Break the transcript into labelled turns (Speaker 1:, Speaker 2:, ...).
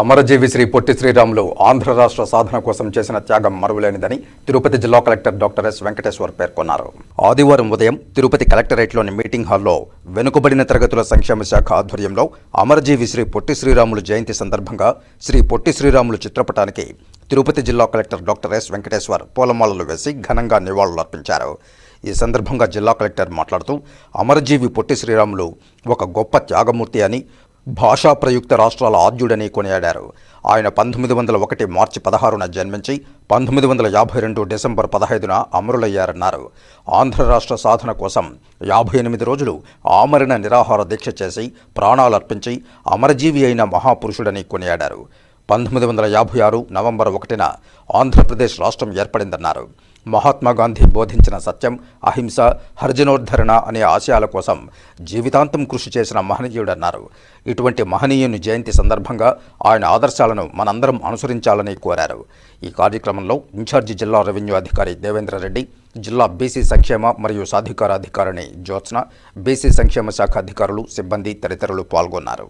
Speaker 1: అమరజీవి శ్రీ పొట్టి శ్రీరాములు ఆంధ్ర రాష్ట్ర సాధన కోసం చేసిన త్యాగం మరువలేనిదని తిరుపతి జిల్లా కలెక్టర్ డాక్టర్ ఎస్ వెంకటేశ్వర్ పేర్కొన్నారు. ఆదివారం ఉదయం తిరుపతి కలెక్టరేట్లోని మీటింగ్ హాల్లో వెనుకబడిన తరగతుల సంక్షేమ శాఖ ఆధ్వర్యంలో అమరజీవి శ్రీ పొట్టి శ్రీరాములు జయంతి సందర్భంగా శ్రీ పొట్టి శ్రీరాములు చిత్రపటానికి తిరుపతి జిల్లా కలెక్టర్ డాక్టర్ ఎస్ వెంకటేశ్వర్ పూలమాలలు వేసి ఘనంగా నివాళులర్పించారు ఈ సందర్భంగా జిల్లా కలెక్టర్ మాట్లాడుతూ అమరజీవి పొట్టి శ్రీరాములు ఒక గొప్ప త్యాగమూర్తి అని భాషా ప్రయుక్త రాష్ట్రాల ఆద్యుడని కొనియాడారు. ఆయన పంతొమ్మిది వందల ఒకటి మార్చి పదహారున జన్మించి పంతొమ్మిది వందల యాభై రెండు డిసెంబర్ పదహైదున అమరులయ్యారన్నారు. ఆంధ్ర రాష్ట్ర సాధన కోసం యాభై ఎనిమిది రోజులు ఆమరణ నిరాహార దీక్ష చేసి ప్రాణాలర్పించి అమరజీవి అయిన మహాపురుషుడని కొనియాడారు. పంతొమ్మిది వందల యాభై ఆరు నవంబర్ ఒకటిన ఆంధ్రప్రదేశ్ రాష్ట్రం ఏర్పడిందన్నారు. మహాత్మా గాంధీ బోధించిన సత్యం అహింస హర్జనోద్ధరణ అనే ఆశయాల కోసం జీవితాంతం కృషి చేసిన మహనీయుడన్నారు. ఇటువంటి మహనీయుని జయంతి సందర్భంగా ఆయన ఆదర్శాలను మనందరం అనుసరించాలని కోరారు. ఈ కార్యక్రమంలో ఇన్ఛార్జి జిల్లా రెవెన్యూ అధికారి దేవేంద్రరెడ్డి జిల్లా బీసీ సంక్షేమ మరియు సాధికార అధికారిని జ్యోత్స్న బీసీ సంక్షేమ శాఖ అధికారులు సిబ్బంది తదితరులు పాల్గొన్నారు.